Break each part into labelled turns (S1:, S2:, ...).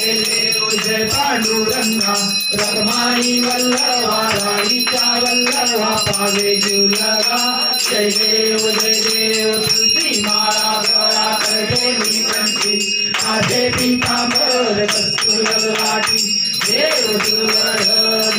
S1: जय देव पांडुरंगा वल्लभा राईचा वल्लभा पावे लगा जय देव जय देव तुलसी माळा गळा करते मी कंठी माझे पितांबर कस्तूर लाटी देव दुर्गण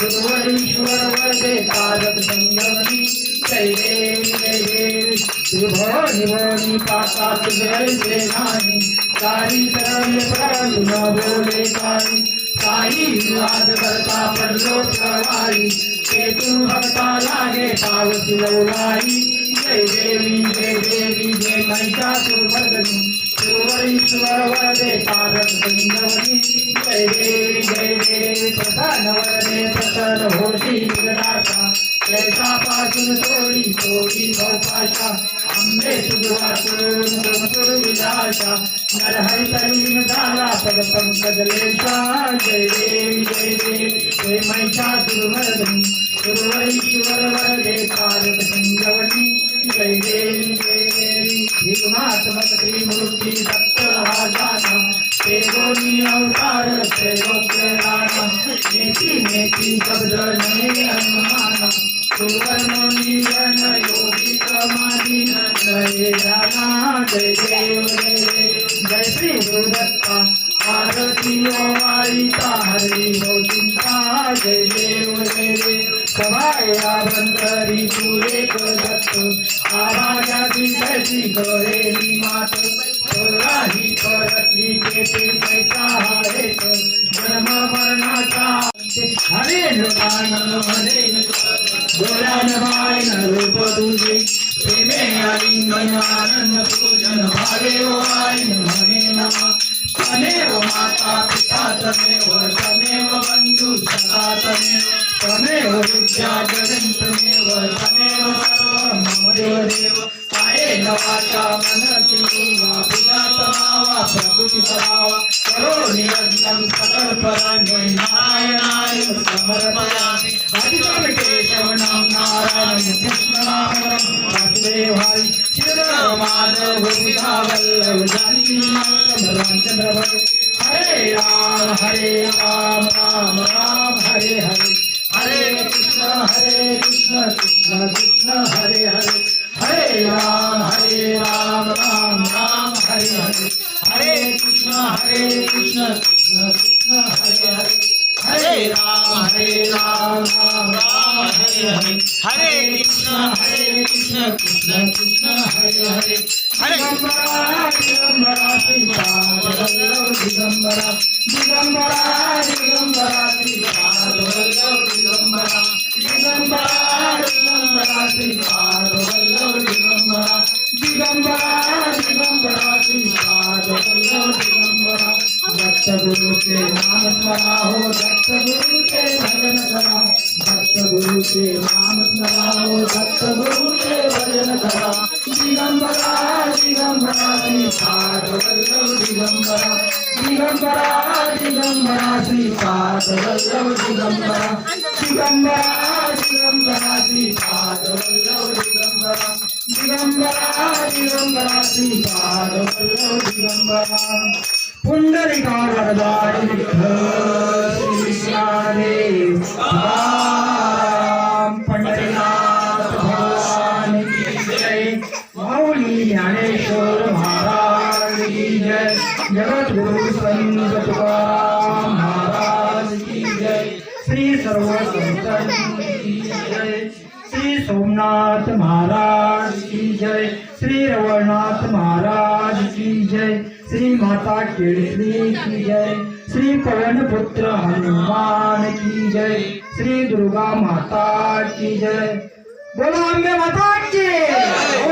S1: सुरवरीश्वर वरदे तारक संगमनी जय देवी जय देवी त्रिभुवनी भुवनी पातात जय जय सारी सरळ परंतु न बोले काही काही विवाद करता पडलो प्रवाही ते तू भक्ता लागे पावस लवलाई जय देवी जय देवी जय महिषासुरमर्दनी सुरवरीश्वर वरदे तारक संगमनी जय देवी जय देवी प्रधान वरदे प्रसन्न होशी विघ्नाशा पासून थोडी थोडी भवपाशा आंबे सुदवासून तुमसुर विलाशा नरहरी तलीन झाला पद पंकज लेशा जय देवी जय देवी जय सुरवरीश्वर वरदे तारक संगमनी जय देवी जय देवी त्रिमूर्ती दत्त राजाना ते दोन्ही अवतार ते गोप्यराना नेती नेती शब्द नये अनुमाना सुवर्णोनी जन योगी समाधी नये जाना जय देव जय श्री गुरुदत्ता आरती ओवाळीता हरी हो चिंता जय देव जय देव सवाय आभंतरी तू एक दत्त त्याची गळेली मात राही परतली तेथे कैसा हरेक जन्म मरणाचा हरे नमानंद हरे डोळ्यान बाळन रूप तुझे प्रेमे आलिंगन आनंद पूजन भावे ओ आईन म्हणे नमा तमेव माता पिता तमेव तमेव बंधू सखा तमेव तमेव विद्या जगन्तमेव तमेव सर्व मम देव कायेन वाचा मनसी वा पिता प्रकृती स्वभावा। करोमि यज्ञं सकलपराणि नारायणाय समर्पयामि। केशवनं नारायणं कृष्णनामं वासुदेवाय श्रीरामाधव गोविन्दावल्लभ जानकी रामचन्द्र हरे राम हरे राम राम राम, हरे हरे। हरे कृष्ण हरे कृष्ण कृष्ण कृष्ण, हरे हरे। हरे राम हरे राम राम राम हरे हरे हरे कृष्ण हरे कृष्ण कृष्ण कृष्ण हरे हरे हरे राम हरे राम राम राम हरे हरे हरे कृष्ण हरे कृष्ण कृष्ण कृष्ण हरे हरे
S2: हरे
S1: दिगंबरा दिगंबरा श्रीपाद वल्लभ दिगंबरा दिगंबरा दिगंबरा श्रीपाद वल्लभ दिगंबरा दिगंबरा दिगंबरा श्रीपाद दत्त गुरु के नाम स्मरा हो दत्त गुरु के भजन करा दत्त गुरु के नाम स्मरा हो दत्त गुरु के भजन करा दिगंबरा दिगंबरा श्रीपाद वल्लभ दिगंबरा दिगंबरा दिगंबरा श्रीपाद वल्लभ दिगंबरा दिगंबरा दिगंबरा श्रीपाद वल्लभ दिगंबरा दिगंबरा श्रीपाद वल्लभ श्री कृष्णादेव राम की जय माऊली ज्ञानेश्वर महाराज जय जगत गुरु संत महाराज की जय श्री सर्व जय श्री सोमनाथ महाराज की जय श्री रघुनाथ महाराज की जय। श्री माता केळश्री की जय। श्री पवन पुत्र हनुमान की जय। श्री दुर्गा माता की जय। बोला माता की।